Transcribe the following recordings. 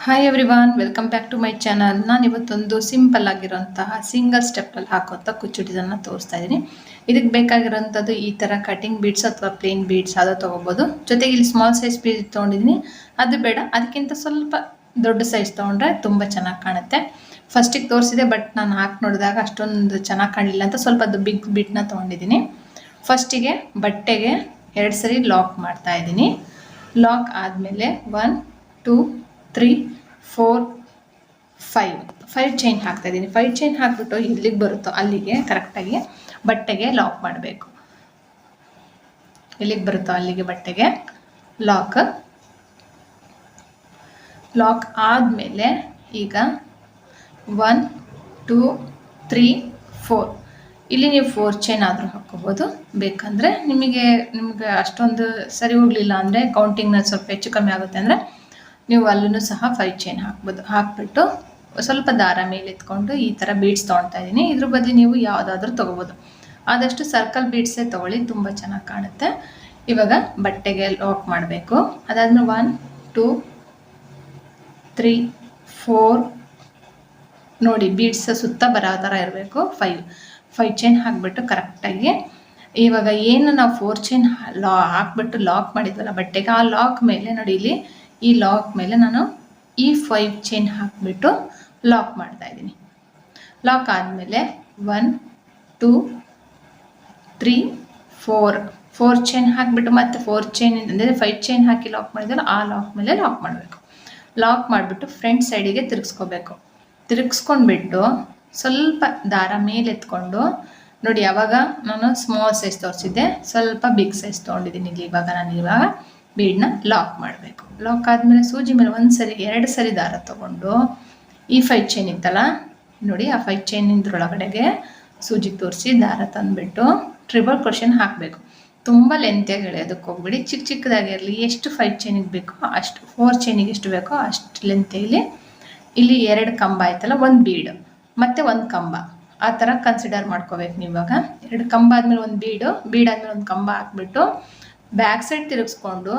Hi everyone welcome back to my channel ನಾನು ಇವತ್ತೊಂದು simple ಆಗಿರೋಂತಹ ಸಿಂಗಲ್ ಸ್ಟೆಪ್ಪಲ್ಲಿ ಹಾಕುವಂಥ ಕುಚ್ಚುಟಿದನ್ನು ತೋರಿಸ್ತಾ ಇದ್ದೀನಿ ಇದಕ್ಕೆ ಬೇಕಾಗಿರೋಂಥದ್ದು ಈ ಥರ ಕಟಿಂಗ್ ಬೀಡ್ಸ್ ಅಥವಾ ಪ್ಲೇನ್ ಬೀಡ್ಸ್ ಅದು ತೊಗೋಬೋದು. ಜೊತೆಗೆ ಇಲ್ಲಿ ಸ್ಮಾಲ್ ಸೈಜ್ ಬೀಡ್ ತೊಗೊಂಡಿದ್ದೀನಿ ಅದು ಬೇಡ, ಅದಕ್ಕಿಂತ ಸ್ವಲ್ಪ ದೊಡ್ಡ ಸೈಜ್ ತೊಗೊಂಡ್ರೆ ತುಂಬ ಚೆನ್ನಾಗಿ ಕಾಣುತ್ತೆ. ಫಸ್ಟಿಗೆ ತೋರಿಸಿದೆ ಬಟ್ ನಾನು ಹಾಕಿ ನೋಡಿದಾಗ ಅಷ್ಟೊಂದು ಚೆನ್ನಾಗಿ ಕಾಣಲಿಲ್ಲ ಅಂತ ಸ್ವಲ್ಪ ಅದು ಬಿಗ್ ಬಿಟ್ನ ತೊಗೊಂಡಿದ್ದೀನಿ ಫಸ್ಟಿಗೆ ಬಟ್ಟೆಗೆ ಎರಡು ಸರಿ ಲಾಕ್ ಮಾಡ್ತಾ ಇದ್ದೀನಿ ಲಾಕ್ ಆದಮೇಲೆ one two three four five five chain ಹಾಕ್ತಾ ಇದ್ದೀನಿ. ಫೈವ್ ಚೈನ್ ಹಾಕಿಬಿಟ್ಟು ಎಲ್ಲಿಗೆ ಬರುತ್ತೋ ಅಲ್ಲಿಗೆ ಕರೆಕ್ಟಾಗಿ ಬಟ್ಟೆಗೆ ಲಾಕ್ ಮಾಡಬೇಕು. ಎಲ್ಲಿಗೆ ಬರುತ್ತೋ ಅಲ್ಲಿಗೆ ಬಟ್ಟೆಗೆ ಲಾಕ್ ಲಾಕ್ ಆದಮೇಲೆ ಈಗ ಒನ್ ಟೂ ತ್ರೀ ಫೋರ್ ಇಲ್ಲಿ ನೀವು ಫೋರ್ ಚೈನ್ ಆದರೂ ಹಾಕ್ಕೋಬೋದು. ಬೇಕಂದರೆ ನಿಮಗೆ ನಿಮಗೆ ಅಷ್ಟೊಂದು ಸರಿ ಹೋಗಲಿಲ್ಲ ಅಂದರೆ ಕೌಂಟಿಂಗ್ನ ಸ್ವಲ್ಪ ಹೆಚ್ಚು ಕಮ್ಮಿ ಆಗುತ್ತೆ ಅಂದರೆ ನೀವು ಅಲ್ಲೂ ಸಹ ಫೈವ್ ಚೈನ್ ಹಾಕ್ಬೋದು. ಹಾಕ್ಬಿಟ್ಟು ಸ್ವಲ್ಪ ದಾರ ಮೇಲೆ ಎತ್ಕೊಂಡು ಈ ಥರ ಬೀಡ್ಸ್ ತೊಗೊಳ್ತಾ ಇದ್ದೀನಿ. ಇದ್ರ ಬದಲು ನೀವು ಯಾವುದಾದ್ರೂ ತೊಗೋಬೋದು. ಆದಷ್ಟು ಸರ್ಕಲ್ ಬೀಡ್ಸೇ ತೊಗೊಳ್ಳಿ, ತುಂಬ ಚೆನ್ನಾಗಿ ಕಾಣುತ್ತೆ. ಇವಾಗ ಬಟ್ಟೆಗೆ ಲಾಕ್ ಮಾಡಬೇಕು. ಅದಾದ್ಮೇಲೆ ಒನ್ ಟೂ ತ್ರೀ ಫೋರ್ ನೋಡಿ ಬೀಡ್ಸ್ ಸುತ್ತ ಬರೋ ಥರ ಇರಬೇಕು ಫೈವ್ ಫೈವ್ ಚೈನ್ ಹಾಕ್ಬಿಟ್ಟು ಕರೆಕ್ಟಾಗಿ ಇವಾಗ ಏನು ನಾವು ಫೋರ್ ಚೈನ್ ಲಾ ಹಾಕ್ಬಿಟ್ಟು ಲಾಕ್ ಮಾಡಿದ್ವಲ್ಲ, ಬಟ್ಟೆಗೆ ಆ ಲಾಕ್ ಮೇಲೆ ನೋಡಿ ಇಲ್ಲಿ ಈ ಲಾಕ್ ಮೇಲೆ ನಾನು ಈ ಫೈವ್ ಚೈನ್ ಹಾಕಿಬಿಟ್ಟು ಲಾಕ್ ಮಾಡ್ತಾ ಇದ್ದೀನಿ. ಲಾಕ್ ಆದಮೇಲೆ one two three four four chain ಹಾಕಿಬಿಟ್ಟು ಮತ್ತೆ ಫೋರ್ ಚೈನ್ ಅಂದರೆ ಫೈವ್ ಚೈನ್ ಹಾಕಿ ಲಾಕ್ ಮಾಡಿದ್ರೆ ಆ ಲಾಕ್ ಮೇಲೆ ಲಾಕ್ ಮಾಡಬೇಕು. ಲಾಕ್ ಮಾಡಿಬಿಟ್ಟು ಫ್ರಂಟ್ ಸೈಡಿಗೆ ತಿರುಗಿಸ್ಕೋಬೇಕು. ತಿರುಗಿಸ್ಕೊಂಡ್ಬಿಟ್ಟು ಸ್ವಲ್ಪ ದಾರ ಮೇಲೆ ಎತ್ಕೊಂಡು, ನೋಡಿ ಯಾವಾಗ ನಾನು ಸ್ಮಾಲ್ ಸೈಜ್ ತೋರಿಸಿದ್ದೆ, ಸ್ವಲ್ಪ ಬಿಗ್ ಸೈಜ್ ತೊಗೊಂಡಿದ್ದೀನಿ ಇಲ್ಲಿ ಇವಾಗ ನಾನು ಇವಾಗ ಬೀಡನ್ನ ಲಾಕ್ ಮಾಡಬೇಕು. ಲಾಕ್ ಆದಮೇಲೆ ಸೂಜಿ ಮೇಲೆ ಒಂದು ಸರಿ, ಎರಡು ಸರಿ ದಾರ ತಗೊಂಡು ಈ ಫೈವ್ ಚೈನ್ ಇತ್ತಲ್ಲ, ನೋಡಿ ಆ ಫೈವ್ ಚೈನ್ ಒಳಗಡೆಗೆ ಸೂಜಿ ತೋರಿಸಿ ದಾರ ತಂದುಬಿಟ್ಟು ಟ್ರಿಬಲ್ ಕ್ವಶನ್ ಹಾಕಬೇಕು. ತುಂಬ ಲೆಂತಿಯಾಗಿ ಅದಕ್ಕೆ ಹೋಗ್ಬಿಡಿ ಚಿಕ್ಕ ಚಿಕ್ಕದಾಗಿರಲಿ ಎಷ್ಟು ಫೈವ್ ಚೈನಿಗೆ ಬೇಕೋ ಅಷ್ಟು ಫೋರ್ ಚೈನಿಗೆ ಎಷ್ಟು ಬೇಕೋ ಅಷ್ಟು ಲೆಂತಿಯಲ್ಲಿ ಇಲ್ಲಿ ಎರಡು ಕಂಬ ಆಯ್ತಲ್ಲ, ಒಂದು ಬೀಡು ಮತ್ತು ಒಂದು ಕಂಬ. ಆ ಥರ ಕನ್ಸಿಡರ್ ಮಾಡ್ಕೋಬೇಕು ನೀವಾಗ ಎರಡು ಕಂಬ ಆದಮೇಲೆ ಒಂದು ಬೀಡು ಬೀಡಾದ್ಮೇಲೆ ಒಂದು ಕಂಬ ಹಾಕ್ಬಿಟ್ಟು ಬ್ಯಾಕ್ ಸೈಡ್ ತಿರುಗಿಸ್ಕೊಂಡು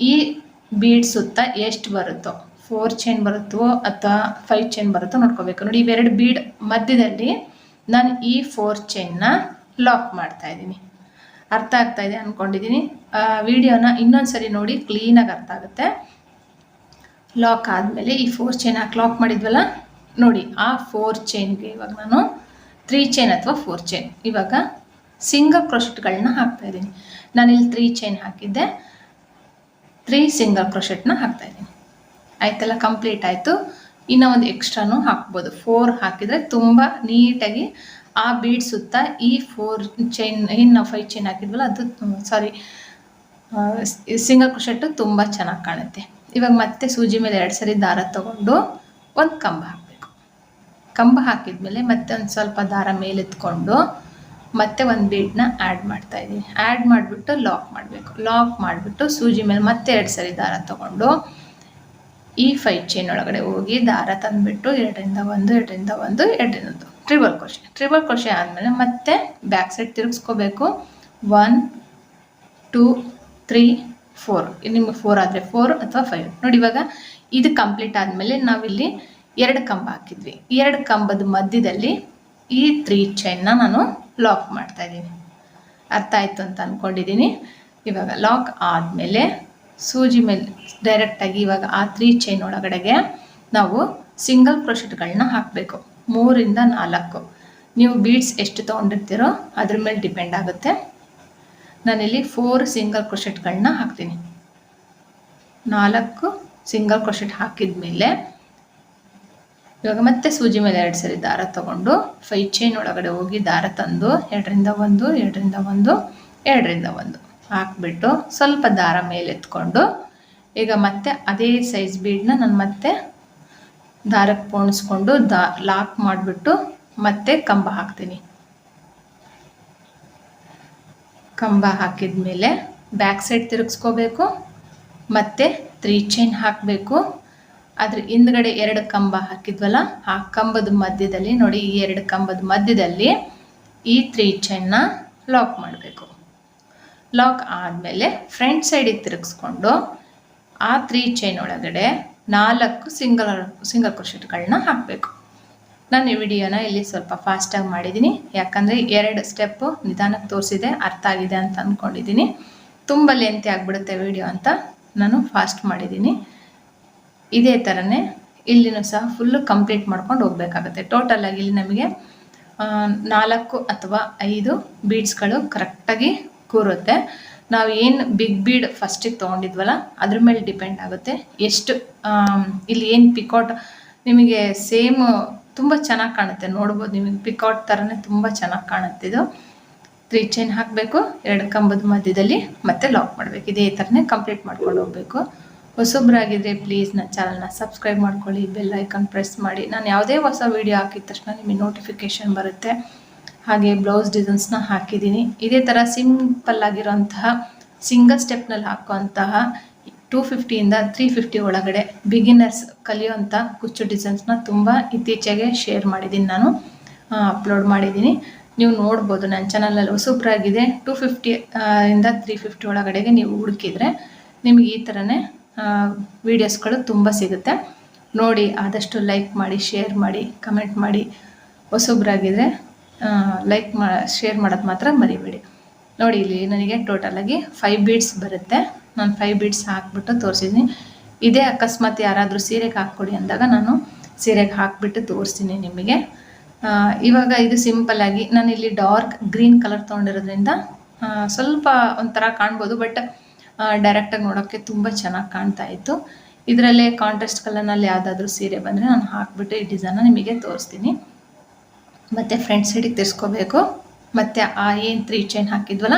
ಈ ಬೀಡ್ ಸುತ್ತ ಎಷ್ಟು ಬರುತ್ತೋ, ಫೋರ್ ಚೈನ್ ಬರುತ್ತೋ ಅಥವಾ ಫೈವ್ ಚೈನ್ ಬರುತ್ತೋ ನೋಡ್ಕೋಬೇಕು. ನೋಡಿ, ಇವೆರಡು ಬೀಡ್ ಮಧ್ಯದಲ್ಲಿ ನಾನು ಈ ಫೋರ್ ಚೈನ್ನ ಲಾಕ್ ಮಾಡ್ತಾ ಇದ್ದೀನಿ. ಅರ್ಥ ಆಗ್ತಾ ಇದೆ ಅಂದ್ಕೊಂಡಿದ್ದೀನಿ ವಿಡಿಯೋನ ಇನ್ನೊಂದು ಸರಿ ನೋಡಿ, ಕ್ಲೀನಾಗಿ ಅರ್ಥ ಆಗುತ್ತೆ. ಲಾಕ್ ಆದಮೇಲೆ ಈ ಫೋರ್ ಚೈನ್ ಹಾಕಿ ಲಾಕ್ ಮಾಡಿದ್ವಲ್ಲ, ನೋಡಿ, ಆ ಫೋರ್ ಚೈನ್ಗೆ ಇವಾಗ ನಾನು ತ್ರೀ ಚೈನ್ ಅಥವಾ ಫೋರ್ ಚೈನ್. ಇವಾಗ ಸಿಂಗಲ್ ಕ್ರೋಶೆಟ್ಗಳನ್ನ ಹಾಕ್ತಾ ಇದ್ದೀನಿ. ನಾನಿಲ್ಲಿ ತ್ರೀ ಚೈನ್ ಹಾಕಿದ್ದೆ. ತ್ರೀ ಸಿಂಗಲ್ ಕ್ರೋಶೆಟ್ನ ಹಾಕ್ತಾಯಿದ್ದೀನಿ ಆಯ್ತಲ್ಲ ಕಂಪ್ಲೀಟ್ ಆಯಿತು. ಇನ್ನೂ ಒಂದು ಎಕ್ಸ್ಟ್ರಾನು ಹಾಕ್ಬೋದು. ಫೋರ್ ಹಾಕಿದರೆ ತುಂಬ ನೀಟಾಗಿ ಆ ಬೀಡ್ ಸುತ್ತ ಈ ಫೋರ್ ಚೈನ್ ಇನ್ನು ಫೈವ್ ಚೈನ್ ಹಾಕಿದ್ವಲ್ಲ, ಅದು ಸಾರಿ ಸಿಂಗಲ್ ಕ್ರೋಶೆಟ್ಟು ತುಂಬ ಚೆನ್ನಾಗಿ ಕಾಣುತ್ತೆ. ಇವಾಗ ಮತ್ತೆ ಸೂಜಿ ಮೇಲೆ ಎರಡು ಸರಿ ದಾರ ತಗೊಂಡು ಒಂದು ಕಂಬ ಹಾಕಬೇಕು. ಕಂಬ ಹಾಕಿದ ಮೇಲೆ ಮತ್ತೆ ಒಂದು ಸ್ವಲ್ಪ ದಾರ ಮೇಲೆತ್ಕೊಂಡು ಮತ್ತೆ ಒಂದು ಬೀಡ್ನ ಆ್ಯಡ್ ಮಾಡ್ತಾ ಇದ್ದೀನಿ. ಆ್ಯಡ್ ಮಾಡಿಬಿಟ್ಟು ಲಾಕ್ ಮಾಡಬೇಕು. ಲಾಕ್ ಮಾಡಿಬಿಟ್ಟು ಸೂಜಿ ಮೇಲೆ ಮತ್ತೆ ಎರಡು ಸರಿ ದಾರ ತೊಗೊಂಡು ಈ ಫೈವ್ ಚೈನ್ ಒಳಗಡೆ ಹೋಗಿ ದಾರ ತಂದುಬಿಟ್ಟು ಎರಡರಿಂದ ಒಂದು ಎರಡರಿಂದ ಒಂದು ಎರಡರಿಂದ ಒಂದು. ಟ್ರಿಬಲ್ ಕ್ರೋಶೆ ಟ್ರಿಬಲ್ ಕ್ರೋಶೆ ಆದಮೇಲೆ ಮತ್ತೆ ಬ್ಯಾಕ್ ಸೈಡ್ ತಿರುಗಿಸ್ಕೋಬೇಕು. ಒನ್ ಟೂ ತ್ರೀ ಫೋರ್ ನಿಮಗೆ ಫೋರ್ ಆದರೆ ಫೋರ್ ಅಥವಾ ಫೈವ್ ನೋಡಿ ಇವಾಗ ಇದು ಕಂಪ್ಲೀಟ್ ಆದಮೇಲೆ ನಾವಿಲ್ಲಿ ಎರಡು ಕಂಬ ಹಾಕಿದ್ವಿ. ಎರಡು ಕಂಬದ ಮಧ್ಯದಲ್ಲಿ ಈ ತ್ರೀ ಚೈನ್ನ ನಾನು ಲಾಕ್ ಮಾಡ್ತಾ ಇದ್ದೀನಿ. ಅರ್ಥ ಆಯಿತು ಅಂತ ಅಂದ್ಕೊಂಡಿದ್ದೀನಿ ಇವಾಗ ಲಾಕ್ ಆದಮೇಲೆ ಸೂಜಿ ಮೇಲೆ ಡೈರೆಕ್ಟಾಗಿ ಇವಾಗ ಆ ತ್ರೀ ಚೈನ್ ಒಳಗಡೆಗೆ ನಾವು ಸಿಂಗಲ್ ಕ್ರೋಶೆಟ್ಗಳನ್ನ ಹಾಕಬೇಕು. ಮೂರಿಂದ ನಾಲ್ಕು. ನೀವು ಬೀಡ್ಸ್ ಎಷ್ಟು ತೊಗೊಂಡಿರ್ತೀರೋ ಅದ್ರ ಮೇಲೆ ಡಿಪೆಂಡ್ ಆಗುತ್ತೆ. ನಾನಿಲ್ಲಿ ಫೋರ್ ಸಿಂಗಲ್ ಕ್ರೋಶೆಟ್ಗಳನ್ನ ಹಾಕ್ತೀನಿ. ನಾಲ್ಕು ಸಿಂಗಲ್ ಕ್ರೋಶೆಟ್ ಹಾಕಿದ ಮೇಲೆ ಇವಾಗ ಮತ್ತೆ ಸೂಜಿ ಮೇಲೆ ಎರಡು ಸರಿ ದಾರ ತಗೊಂಡು ಫೈ ಚೈನ್ ಒಳಗಡೆ ಹೋಗಿ ದಾರ ತಂದು ಎರಡರಿಂದ ಒಂದು ಎರಡರಿಂದ ಒಂದು ಎರಡರಿಂದ ಒಂದು ಹಾಕ್ಬಿಟ್ಟು ಸ್ವಲ್ಪ ದಾರ ಮೇಲೆ ಎತ್ಕೊಂಡು ಈಗ ಮತ್ತೆ ಅದೇ ಸೈಜ್ ಬೀಡನ್ನ ನಾನು ಮತ್ತೆ ದಾರಕ್ಕೆ ಪೋಣಿಸ್ಕೊಂಡು ದಾ ಲಾಕ್ ಮಾಡಿಬಿಟ್ಟು ಮತ್ತೆ ಕಂಬ ಹಾಕ್ತೀನಿ. ಕಂಬ ಹಾಕಿದ ಮೇಲೆ ಬ್ಯಾಕ್ ಸೈಡ್ ತಿರುಗಿಸ್ಕೋಬೇಕು, ಮತ್ತೆ ತ್ರೀ ಚೈನ್ ಹಾಕಬೇಕು. ಅದ್ರ ಹಿಂದ್ಗಡೆ ಎರಡು ಕಂಬ ಹಾಕಿದ್ವಲ್ಲ, ಆ ಕಂಬದ ಮಧ್ಯದಲ್ಲಿ ನೋಡಿ, ಈ ಎರಡು ಕಂಬದ ಮಧ್ಯದಲ್ಲಿ ಈ ತ್ರೀ ಚೈನ್ನ ಲಾಕ್ ಮಾಡಬೇಕು. ಲಾಕ್ ಆದಮೇಲೆ ಫ್ರಂಟ್ ಸೈಡಿಗೆ ತಿರುಗಿಸ್ಕೊಂಡು ಆ ತ್ರೀ ಚೈನ್ ಒಳಗಡೆ ನಾಲ್ಕು ಸಿಂಗಲ್ ಸಿಂಗಲ್ ಕ್ರೋಶೆಟ್ಗಳನ್ನ ಹಾಕಬೇಕು. ನಾನು ಈ ವಿಡಿಯೋನ ಇಲ್ಲಿ ಸ್ವಲ್ಪ ಫಾಸ್ಟಾಗಿ ಮಾಡಿದ್ದೀನಿ. ಯಾಕಂದರೆ ಎರಡು ಸ್ಟೆಪ್ಪು ನಿಧಾನಕ್ಕೆ ತೋರಿಸಿದೆ, ಅರ್ಥ ಆಗಿದೆ ಅಂತ ಅಂದ್ಕೊಂಡಿದ್ದೀನಿ ತುಂಬ ಲೆಂತಿ ಆಗಿಬಿಡುತ್ತೆ ವಿಡಿಯೋ ಅಂತ ನಾನು ಫಾಸ್ಟ್ ಮಾಡಿದ್ದೀನಿ. ಇದೇ ಥರನೇ ಇಲ್ಲಿನೂ ಸಹ ಫುಲ್ಲು ಕಂಪ್ಲೀಟ್ ಮಾಡ್ಕೊಂಡು ಹೋಗಬೇಕಾಗುತ್ತೆ. ಟೋಟಲಾಗಿ ಇಲ್ಲಿ ನಮಗೆ ನಾಲ್ಕು ಅಥವಾ ಐದು ಬೀಡ್ಸ್ಗಳು ಕರೆಕ್ಟಾಗಿ ಕೂರುತ್ತೆ. ನಾವು ಏನು ಬಿಗ್ ಬೀಡ್ ಫಸ್ಟಿಗೆ ತೊಗೊಂಡಿದ್ವಲ್ಲ, ಅದ್ರ ಮೇಲೆ ಡಿಪೆಂಡ್ ಆಗುತ್ತೆ. ಎಷ್ಟು ಇಲ್ಲಿ ಏನು ಪಿಕೌಟ್ ನಿಮಗೆ ಸೇಮ್ ತುಂಬ ಚೆನ್ನಾಗಿ ಕಾಣುತ್ತೆ. ನೋಡ್ಬೋದು ನಿಮಗೆ ಪಿಕೌಟ್ ಥರನೇ ತುಂಬ ಚೆನ್ನಾಗಿ ಕಾಣುತ್ತೆ ಇದು. ತ್ರೀ ಚೈನ್ ಹಾಕಬೇಕು, ಎರಡು ಕಂಬದ ಮಧ್ಯದಲ್ಲಿ ಮತ್ತೆ ಲಾಕ್ ಮಾಡಬೇಕು. ಇದೇ ಥರನೇ ಕಂಪ್ಲೀಟ್ ಮಾಡ್ಕೊಂಡು ಹೋಗಬೇಕು. ಹೊಸೊಬ್ಬರಾಗಿದ್ದರೆ ಪ್ಲೀಸ್ ನನ್ನ ಚಾನಲ್ನ ಸಬ್ಸ್ಕ್ರೈಬ್ ಮಾಡ್ಕೊಳ್ಳಿ ಬೆಲ್ ಐಕನ್ ಪ್ರೆಸ್ ಮಾಡಿ. ನಾನು ಯಾವುದೇ ಹೊಸ ವೀಡಿಯೋ ಹಾಕಿದ ತಕ್ಷಣ ನಿಮಗೆ ನೋಟಿಫಿಕೇಷನ್ ಬರುತ್ತೆ. ಹಾಗೆ ಬ್ಲೌಸ್ ಡಿಸೈನ್ಸ್ನ ಹಾಕಿದ್ದೀನಿ. ಇದೇ ಥರ ಸಿಂಪಲ್ ಆಗಿರೋಂತಹ ಸಿಂಗಲ್ ಸ್ಟೆಪ್ನಲ್ಲಿ ಹಾಕುವಂತಹ ಟೂ ಫಿಫ್ಟಿಯಿಂದ ತ್ರೀ ಫಿಫ್ಟಿ ಒಳಗಡೆ ಬಿಗಿನರ್ಸ್ ಕಲಿಯುವಂಥ ಕುಚ್ಚು ಡಿಸೈನ್ಸ್ನ ತುಂಬ ಇತ್ತೀಚೆಗೆ ಶೇರ್ ಮಾಡಿದ್ದೀನಿ ನಾನು ಅಪ್ಲೋಡ್ ಮಾಡಿದ್ದೀನಿ. ನೀವು ನೋಡ್ಬೋದು ನನ್ನ ಚಾನಲಲ್ಲಿ ಹೊಸಬ್ರಾಗಿದೆ ಟೂ ಫಿಫ್ಟಿ ಇಂದ ತ್ರೀ ಫಿಫ್ಟಿ ಒಳಗಡೆಗೆ ನೀವು ಹುಡುಕಿದ್ರೆ ನಿಮಗೆ ಈ ಥರನೇ ವೀಡಿಯೋಸ್ಗಳು ತುಂಬ ಸಿಗುತ್ತೆ. ನೋಡಿ, ಆದಷ್ಟು ಲೈಕ್ ಮಾಡಿ ಶೇರ್ ಮಾಡಿ ಕಮೆಂಟ್ ಮಾಡಿ. ಹೊಸಬ್ರಾಗಿದ್ದರೆ ಲೈಕ್ ಮಾ ಶೇರ್ ಮಾಡೋದು ಮಾತ್ರ ಮರಿಬೇಡಿ. ನೋಡಿ, ಇಲ್ಲಿ ನನಗೆ ಟೋಟಲಾಗಿ ಫೈವ್ ಬೀಡ್ಸ್ ಬರುತ್ತೆ. ನಾನು ಫೈವ್ ಬೀಡ್ಸ್ ಹಾಕ್ಬಿಟ್ಟು ತೋರಿಸಿದ್ದೀನಿ ಇದೇ ಅಕಸ್ಮಾತ್ ಯಾರಾದರೂ ಸೀರೆಗೆ ಹಾಕ್ಕೊಡಿ ಅಂದಾಗ ನಾನು ಸೀರೆಗೆ ಹಾಕ್ಬಿಟ್ಟು ತೋರಿಸ್ತೀನಿ ನಿಮಗೆ. ಇವಾಗ ಇದು ಸಿಂಪಲ್ಲಾಗಿ ಇಲ್ಲಿ ಡಾರ್ಕ್ ಗ್ರೀನ್ ಕಲರ್ ತೊಗೊಂಡಿರೋದ್ರಿಂದ ಸ್ವಲ್ಪ ಒಂಥರ ಕಾಣ್ಬೋದು ಬಟ್ ಡೈರೆಕ್ಟಾಗಿ ನೋಡೋಕ್ಕೆ ತುಂಬ ಚೆನ್ನಾಗಿ ಕಾಣ್ತಾ ಇತ್ತು. ಇದರಲ್ಲೇ ಕಾಂಟ್ರಾಸ್ಟ್ ಕಲರ್ನಲ್ಲಿ ಯಾವುದಾದ್ರೂ ಸೀರೆ ಬಂದರೆ ನಾನು ಹಾಕ್ಬಿಟ್ಟು ಈ ಡಿಸೈನ ನಿಮಗೆ ತೋರಿಸ್ತೀನಿ. ಮತ್ತು ಫ್ರಂಟ್ ಸೈಡಿಗೆ ತಿರ್ಸ್ಕೋಬೇಕು. ಮತ್ತು ಆ ಏನು ತ್ರೀ ಚೈನ್ ಹಾಕಿದ್ವಲ್ಲ,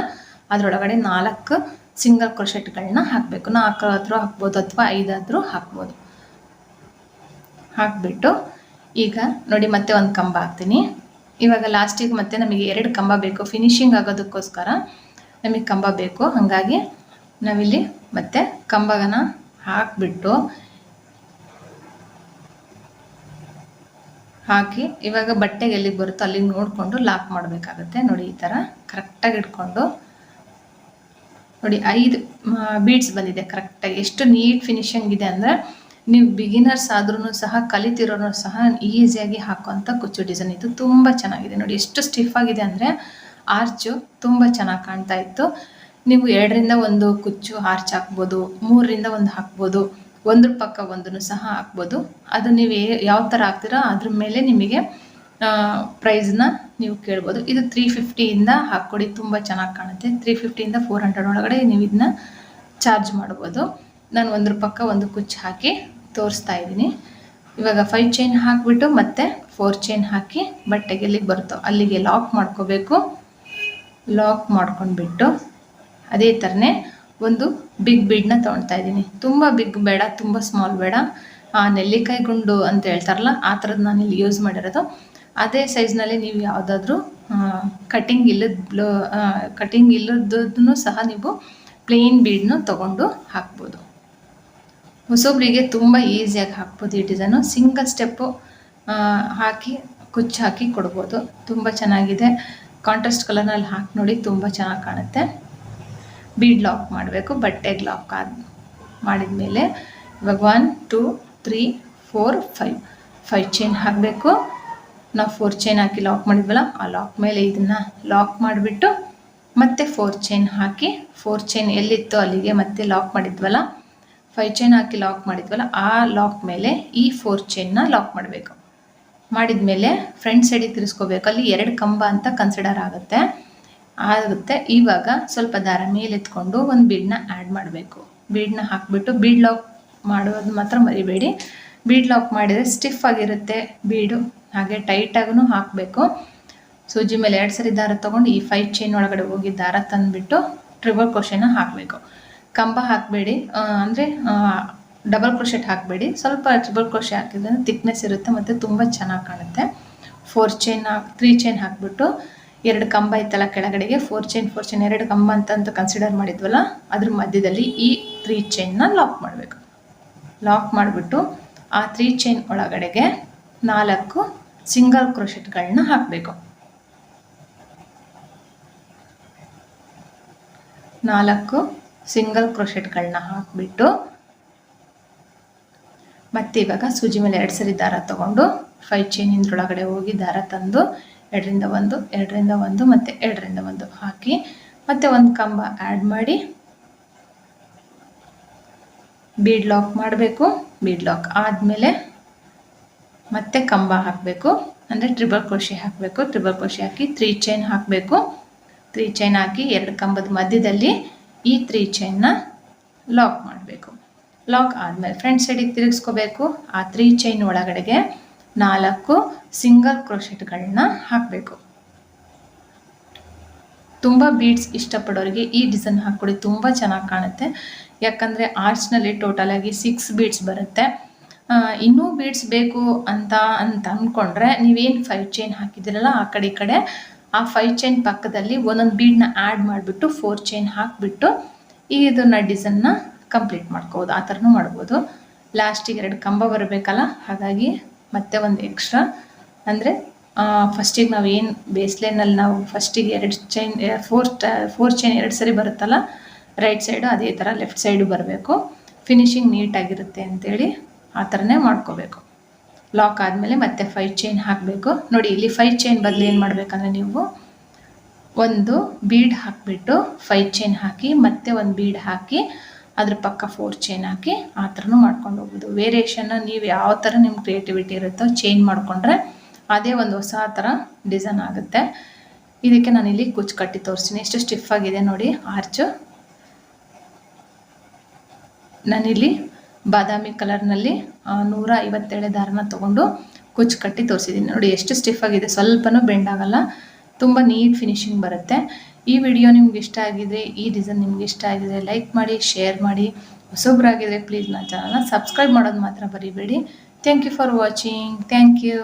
ಅದರೊಳಗಡೆ ನಾಲ್ಕು ಸಿಂಗಲ್ ಕ್ರೋಶೆಟ್ಗಳನ್ನ ಹಾಕಬೇಕು. ನಾಲ್ಕು ಆದರೂ ಹಾಕ್ಬೋದು ಅಥವಾ ಐದಾದರೂ ಹಾಕ್ಬೋದು. ಹಾಕಿಬಿಟ್ಟು ಈಗ ನೋಡಿ ಮತ್ತೆ ಒಂದು ಕಂಬ ಹಾಕ್ತೀನಿ. ಇವಾಗ ಲಾಸ್ಟಿಗೆ ಮತ್ತೆ ನಮಗೆ ಎರಡು ಕಂಬ ಬೇಕು. ಫಿನಿಶಿಂಗ್ ಆಗೋದಕ್ಕೋಸ್ಕರ ನಮಗೆ ಕಂಬ ಬೇಕು. ಹಾಗಾಗಿ ನಾವಿಲ್ಲಿ ಮತ್ತೆ ಕಂಬಗನ ಹಾಕಿಬಿಟ್ಟು ಹಾಕಿ ಇವಾಗ ಬಟ್ಟೆಗೆ ಎಲ್ಲಿಗೆ ಬರುತ್ತೋ ಅಲ್ಲಿಗೆ ನೋಡಿಕೊಂಡು ಲಾಕ್ ಮಾಡಬೇಕಾಗತ್ತೆ. ನೋಡಿ, ಈ ಥರ ಕರೆಕ್ಟಾಗಿ ಇಟ್ಕೊಂಡು. ನೋಡಿ, ಐದು ಬೀಡ್ಸ್ ಬಂದಿದೆ ಕರೆಕ್ಟಾಗಿ ಎಷ್ಟು ನೀಟ್ ಫಿನಿಶಿಂಗ್ ಇದೆ ಅಂದರೆ ನೀವು ಬಿಗಿನರ್ಸ್ ಆದ್ರೂ ಸಹ ಕಲಿತಿರೋರು ಸಹ ಈಸಿಯಾಗಿ ಹಾಕುವಂಥ ಕುಚ್ಚು ಡಿಸೈನ್ ಇದು ತುಂಬ ಚೆನ್ನಾಗಿದೆ. ನೋಡಿ, ಎಷ್ಟು ಸ್ಟಿಫ್ ಆಗಿದೆ ಅಂದರೆ ಆರ್ಚು ತುಂಬ ಚೆನ್ನಾಗಿ ಕಾಣ್ತಾ ಇತ್ತು. ನೀವು ಎರಡರಿಂದ ಒಂದು ಕುಚ್ಚು ಹಾರ್ಚ್ ಹಾಕ್ಬೋದು, ಮೂರರಿಂದ ಒಂದು ಹಾಕ್ಬೋದು ಒಂದ್ರ ಪಕ್ಕ ಒಂದನ್ನು ಸಹ ಹಾಕ್ಬೋದು. ಅದು ನೀವು ಯಾವ ಥರ ಹಾಕ್ತೀರೋ ಅದ್ರ ಮೇಲೆ ನಿಮಗೆ ಪ್ರೈಸ್ನ ನೀವು ಕೇಳ್ಬೋದು. ಇದು ತ್ರೀ ಫಿಫ್ಟಿಯಿಂದ ಹಾಕ್ಕೊಡಿ, ತುಂಬ ಚೆನ್ನಾಗಿ ಕಾಣುತ್ತೆ. ತ್ರೀ ಫಿಫ್ಟಿಯಿಂದ ಫೋರ್ ಹಂಡ್ರೆಡ್ ಒಳಗಡೆ ನೀವು ಇದನ್ನ ಚಾರ್ಜ್ ಮಾಡ್ಬೋದು. ನಾನು ಒಂದ್ರ ಪಕ್ಕ ಒಂದು ಕುಚ್ಚು ಹಾಕಿ ತೋರಿಸ್ತಾ ಇದ್ದೀನಿ. ಇವಾಗ ಫೈವ್ ಚೈನ್ ಹಾಕಿಬಿಟ್ಟು ಮತ್ತೆ ಫೋರ್ ಚೈನ್ ಹಾಕಿ ಬಟ್ಟೆಗೆ ಎಲ್ಲಿಗೆ ಬರುತ್ತೋ ಅಲ್ಲಿಗೆ ಲಾಕ್ ಮಾಡ್ಕೋಬೇಕು. ಲಾಕ್ ಮಾಡ್ಕೊಂಡ್ಬಿಟ್ಟು ಅದೇ ಥರನೇ ಒಂದು ಬಿಗ್ ಬೀಡನ್ನ ತೊಗೊಳ್ತಾ ಇದ್ದೀನಿ. ತುಂಬ ಬಿಗ್ ಬೇಡ, ತುಂಬ ಸ್ಮಾಲ್ ಬೇಡ. ನೆಲ್ಲಿಕಾಯಿ ಗುಂಡು ಅಂತ ಹೇಳ್ತಾರಲ್ಲ, ಆ ಥರದ್ದು ನಾನು ಇಲ್ಲಿ ಯೂಸ್ ಮಾಡಿರೋದು. ಅದೇ ಸೈಜ್ನಲ್ಲಿ ನೀವು ಯಾವುದಾದ್ರೂ ಕಟಿಂಗ್ ಇಲ್ಲದ ಕಟಿಂಗ್ ಇಲ್ಲದನ್ನು ಸಹ ನೀವು ಪ್ಲೇನ್ ಬೀಡ್ನು ತಗೊಂಡು ಹಾಕ್ಬೋದು. ಹೊಸೊಬ್ರಿಗೆ ತುಂಬ ಈಸಿಯಾಗಿ ಹಾಕ್ಬೋದು ಈ ಡಿಸೈನು ಸಿಂಗಲ್ ಸ್ಟೆಪ್ಪು ಹಾಕಿ ಕುಚ್ಚು ಹಾಕಿ ಕೊಡ್ಬೋದು. ತುಂಬ ಚೆನ್ನಾಗಿದೆ. ಕಾಂಟ್ರಾಸ್ಟ್ ಕಲರ್ನಲ್ಲಿ ಹಾಕಿ ನೋಡಿ ತುಂಬ ಚೆನ್ನಾಗಿ ಕಾಣುತ್ತೆ. ಬೀಡ್ ಲಾಕ್ ಮಾಡಬೇಕು ಬಟ್ಟೆಗೆ ಲಾಕ್ ಆದ ಮಾಡಿದ ಮೇಲೆ ಇವಾಗ one two, three, four, five. Five chain ಹಾಕಬೇಕು. ನಾವು ಫೋರ್ ಚೈನ್ ಹಾಕಿ ಲಾಕ್ ಮಾಡಿದ್ವಲ್ಲ, ಆ ಲಾಕ್ ಮೇಲೆ ಇದನ್ನು ಲಾಕ್ ಮಾಡಿಬಿಟ್ಟು ಮತ್ತೆ ಫೋರ್ ಚೈನ್ ಹಾಕಿ, ಫೋರ್ ಚೈನ್ ಎಲ್ಲಿತ್ತು ಅಲ್ಲಿಗೆ ಮತ್ತೆ ಲಾಕ್ ಮಾಡಿದ್ವಲ್ಲ, ಫೈವ್ ಚೈನ್ ಹಾಕಿ ಲಾಕ್ ಮಾಡಿದ್ವಲ್ಲ, ಆ ಲಾಕ್ ಮೇಲೆ ಈ ಫೋರ್ ಚೈನ್ನ ಲಾಕ್ ಮಾಡಬೇಕು. ಮಾಡಿದ ಮೇಲೆ ಫ್ರಂಟ್ ಸೈಡಿಗೆ ತಿರ್ಸ್ಕೋಬೇಕು. ಅಲ್ಲಿ ಎರಡು ಕಂಬ ಅಂತ ಕನ್ಸಿಡರ್ ಆಗುತ್ತೆ. ಆಗುತ್ತೆ. ಇವಾಗ ಸ್ವಲ್ಪ ದಾರ ಮೇಲೆತ್ಕೊಂಡು ಒಂದು ಬೀಡನ್ನ ಆ್ಯಡ್ ಮಾಡಬೇಕು. ಬೀಡನ್ನ ಹಾಕಿಬಿಟ್ಟು ಬೀಡ್ ಲಾಕ್ ಮಾಡೋದು ಮಾತ್ರ ಮರಿಬೇಡಿ. ಬೀಡ್ ಲಾಕ್ ಮಾಡಿದರೆ ಸ್ಟಿಫ್ ಆಗಿರುತ್ತೆ ಬೀಡು, ಹಾಗೆ ಟೈಟಾಗೂ ಹಾಕಬೇಕು. ಸೂಜಿ ಮೇಲೆ ಎರಡು ಸರಿ ದಾರ ತೊಗೊಂಡು ಈ ಫೈವ್ ಚೈನ್ ಒಳಗಡೆ ಹೋಗಿ ದಾರ ತಂದುಬಿಟ್ಟು ಟ್ರಿಬಲ್ ಕ್ರೋಶೆನ ಹಾಕಬೇಕು. ಕಂಬ ಹಾಕಬೇಡಿ ಅಂದರೆ ಡಬಲ್ ಕ್ರೋಶೆಟ್ ಹಾಕಬೇಡಿ. ಸ್ವಲ್ಪ ಟ್ರಿಬಲ್ ಕ್ರೋಶೆ ಹಾಕಿದ್ರೆ ತಿಕ್ನೆಸ್ ಇರುತ್ತೆ ಮತ್ತು ತುಂಬ ಚೆನ್ನಾಗಿ ಕಾಣುತ್ತೆ. ಫೋರ್ ಚೈನ್ ಹಾಕಿ ತ್ರೀ ಚೈನ್ ಹಾಕಿಬಿಟ್ಟು ಎರಡು ಕಂಬ ಇತ್ತಲ್ಲ ಕೆಳಗಡೆಗೆ ಫೋರ್ ಚೈನ್ ಫೋರ್ ಚೈನ್ ಎರಡು ಕಂಬ ಅಂತ ಕನ್ಸಿಡರ್ ಮಾಡಿದ್ವಲ್ಲ, ಅದ್ರ ಮಧ್ಯದಲ್ಲಿ ಈ ತ್ರೀ ಚೈನ್ನ ಲಾಕ್ ಮಾಡಬೇಕು. ಲಾಕ್ ಮಾಡಿಬಿಟ್ಟು ಆ ತ್ರೀ ಚೈನ್ ಒಳಗಡೆಗೆ ನಾಲ್ಕು ಸಿಂಗಲ್ ಕ್ರೋಶೆಟ್ಗಳನ್ನ ಹಾಕಬೇಕು. ನಾಲ್ಕು ಸಿಂಗಲ್ ಕ್ರೋಶೆಟ್ಗಳನ್ನ ಹಾಕಿಬಿಟ್ಟು ಮತ್ತೆ ಇವಾಗ ಸೂಜಿ ಮೇಲೆ ಎರಡು ಸರಿ ದಾರ ತಗೊಂಡು ಫೈವ್ ಚೈನ್ ಇಂದ್ರೊಳಗಡೆ ಹೋಗಿ ದಾರ ತಂದು ಎರಡರಿಂದ ಒಂದು ಎರಡರಿಂದ ಒಂದು ಮತ್ತು ಎರಡರಿಂದ ಒಂದು ಹಾಕಿ ಮತ್ತೆ ಒಂದು ಕಂಬ ಆ್ಯಡ್ ಮಾಡಿ ಬೀಡ್ ಲಾಕ್ ಮಾಡಬೇಕು. ಬೀಡ್ ಲಾಕ್ ಆದಮೇಲೆ ಮತ್ತೆ ಕಂಬ ಹಾಕಬೇಕು. ಅಂದರೆ ಟ್ರಿಬಲ್ ಕ್ರೋಶಿ ಹಾಕಬೇಕು. ಟ್ರಿಬಲ್ ಕ್ರೋಶಿ ಹಾಕಿ ತ್ರೀ ಚೈನ್ ಹಾಕಬೇಕು. ತ್ರೀ ಚೈನ್ ಹಾಕಿ ಎರಡು ಕಂಬದ ಮಧ್ಯದಲ್ಲಿ ಈ ತ್ರೀ ಚೈನ್ನ ಲಾಕ್ ಮಾಡಬೇಕು. ಲಾಕ್ ಆದಮೇಲೆ ಫ್ರಂಟ್ ಸೈಡಿಗೆ ತಿರುಗಿಸ್ಕೋಬೇಕು. ಆ ತ್ರೀ ಚೈನ್ ಒಳಗಡೆಗೆ ನಾಲ್ಕು ಸಿಂಗಲ್ ಕ್ರೋಶೆಟ್ಗಳನ್ನ ಹಾಕಬೇಕು. ತುಂಬ ಬೀಡ್ಸ್ ಇಷ್ಟಪಡೋರಿಗೆ ಈ ಡಿಸೈನ್ ಹಾಕ್ಕೊಡಿ ತುಂಬ ಚೆನ್ನಾಗಿ ಕಾಣುತ್ತೆ. ಯಾಕಂದರೆ ಆರ್ಚ್ನಲ್ಲಿ ಟೋಟಲ್ ಆಗಿ ಸಿಕ್ಸ್ ಬೀಡ್ಸ್ ಬರುತ್ತೆ. ಇನ್ನೂ ಬೀಡ್ಸ್ ಬೇಕು ಅಂತ ಅಂತ ಅಂದ್ಕೊಂಡ್ರೆ ನೀವೇನು ಫೈವ್ ಚೈನ್ ಹಾಕಿದ್ದೀರಲ್ಲ ಆ ಕಡೆ ಕಡೆ, ಆ ಫೈವ್ ಚೈನ್ ಪಕ್ಕದಲ್ಲಿ ಒಂದೊಂದು ಬೀಡ್ನ ಆ್ಯಡ್ ಮಾಡಿಬಿಟ್ಟು ಫೋರ್ ಚೈನ್ ಹಾಕಿಬಿಟ್ಟು ಈ ಇದನ್ನ ಡಿಸೈನ್ನ ಕಂಪ್ಲೀಟ್ ಮಾಡ್ಕೋಬೋದು, ಆ ಥರನೂ ಮಾಡ್ಬೋದು. ಲಾಸ್ಟಿಗೆ ಎರಡು ಕಂಬ ಬರಬೇಕಲ್ಲ, ಹಾಗಾಗಿ ಮತ್ತೆ ಒಂದು ಎಕ್ಸ್ಟ್ರಾ ಅಂದರೆ ಫಸ್ಟಿಗೆ ನಾವು ಏನು ಬೇಸ್ಲೈನಲ್ಲಿ ನಾವು ಫಸ್ಟಿಗೆ ಎರಡು ಚೈನ್ ಫೋರ್ ಫೋರ್ ಚೈನ್ ಎರಡು ಸರಿ ಬರುತ್ತಲ್ಲ ರೈಟ್ ಸೈಡು ಅದೇ ಥರ ಲೆಫ್ಟ್ ಸೈಡು ಬರಬೇಕು. ಫಿನಿಶಿಂಗ್ ನೀಟಾಗಿರುತ್ತೆ ಅಂತೇಳಿ ಆ ಥರನೇ ಮಾಡ್ಕೋಬೇಕು. ಲಾಕ್ ಆದಮೇಲೆ ಮತ್ತೆ ಫೈವ್ ಚೈನ್ ಹಾಕಬೇಕು. ನೋಡಿ, ಇಲ್ಲಿ ಫೈವ್ ಚೈನ್ ಬದಲು ಏನು ಮಾಡಬೇಕಂದ್ರೆ ನೀವು ಒಂದು ಬೀಡ್ ಹಾಕಿಬಿಟ್ಟು ಫೈವ್ ಚೈನ್ ಹಾಕಿ ಮತ್ತೆ ಒಂದು ಬೀಡ್ ಹಾಕಿ ಅದ್ರ ಪಕ್ಕ ಫೋರ್ ಚೈನ್ ಹಾಕಿ ಆ ಥರನೂ ಮಾಡ್ಕೊಂಡು ಹೋಗ್ಬೋದು. ವೇರಿಯೇಷನ್ನ ನೀವು ಯಾವ ಥರ ನಿಮ್ಮ ಕ್ರಿಯೇಟಿವಿಟಿ ಇರುತ್ತೋ ಚೇಂಜ್ ಮಾಡಿಕೊಂಡ್ರೆ ಅದೇ ಒಂದು ಹೊಸ ಥರ ಡಿಸೈನ್ ಆಗುತ್ತೆ. ಇದಕ್ಕೆ ನಾನಿಲ್ಲಿ ಕುಚ್ಚು ಕಟ್ಟಿ ತೋರಿಸ್ತೀನಿ. ಎಷ್ಟು ಸ್ಟಿಫ್ ಆಗಿದೆ ನೋಡಿ ಆರ್ಚು ನಾನಿಲ್ಲಿ ಬಾದಾಮಿ ಕಲರ್ನಲ್ಲಿ ನೂರ ಐವತ್ತೇಳು ದಾರನ ತೊಗೊಂಡು ಕುಚ್ಚು ಕಟ್ಟಿ ತೋರಿಸಿದ್ದೀನಿ. ನೋಡಿ, ಎಷ್ಟು ಸ್ಟಿಫ್ ಆಗಿದೆ. ಸ್ವಲ್ಪನೂ ಬೆಂಡ್ ಆಗಲ್ಲ. ತುಂಬ ನೀಟ್ ಫಿನಿಶಿಂಗ್ ಬರುತ್ತೆ. ಈ ವಿಡಿಯೋ ನಿಮ್ಗೆ ಇಷ್ಟ ಆಗಿದ್ರೆ, ಈ ಡಿಸೈನ್ ನಿಮ್ಗೆ ಇಷ್ಟ ಆಗಿದ್ರೆ ಲೈಕ್ ಮಾಡಿ ಶೇರ್ ಮಾಡಿ ಹೊಸೊಬ್ಬರಾಗಿದ್ರೆ ಪ್ಲೀಸ್ ನನ್ನ ಚಾನಲ್ನ ಸಬ್ಸ್ಕ್ರೈಬ್ ಮಾಡೋದು ಮಾತ್ರ ಬರೀಬೇಡಿ thank you for watching thank you